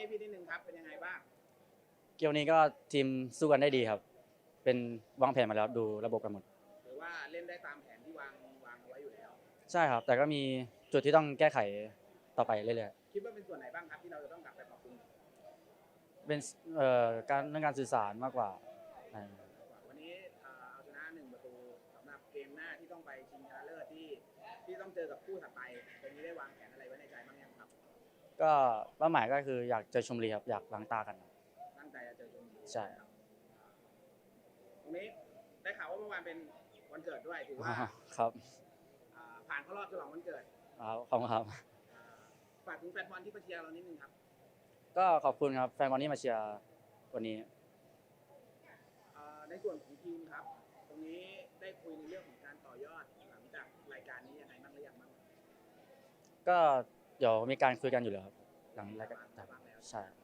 ให้พี่นิดนึงครับเป็นยังไงบ้างเกมนี้ก็ทีมสู้กันได้ดีครับ เป็นวางแผนมาแล้วดูระบบกันหมด หรือว่าเล่นได้ตามแผนที่วางวางเอาไว้อยู่แล้ว ใช่ครับ แต่ก็มีจุดที่ต้องแก้ไขต่อไปเรื่อยคิดว่าเป็นส่วนไหนบ้างครับที่เราจะต้องกลับไปปรับปรุงๆเป็นเอ่อการเรื่องการสื่อสารมากกว่าอ่าวันนี้เอ่อเอาชนะหนึ่งประตูสำหรับเกมหน้าที่ต้องไปชิงชนะเลิศที่ที่ต้องเจอกับคู่ถัดไปตรงนี้ได้วางแผนอะไรไว้ในใจบ้างยังครับ ก็เป้าหมายก็คืออยากเจอชมบุรีครับอยากล้างตากันตั้งใจจะเจอชมบุรีใช่ครับตรงนี้ได้ข่าวว่าเมื่อวานเป็นวันเกิดด้วยถือว่าครับอ่าผ่านเข้ารอบฉลองวันเกิดครับขอบคุณครับ อ่าฝากถึงแฟนบอลที่มาเชียร์เรานิดนึงครับก็ขอบคุณครับแฟนบอลที่มาเชียร์วันนี้เอ่อในส่วนของทีมครับ ตรงนี้ได้คุยในเรื่องของการต่อยอดหลังจากรายการนี้ยังไงบ้างหรือยังบ้างก็ เดี๋ยวมีการคุยกันอยู่แล้วครับหลังรายการบ้างแล้วใช่โ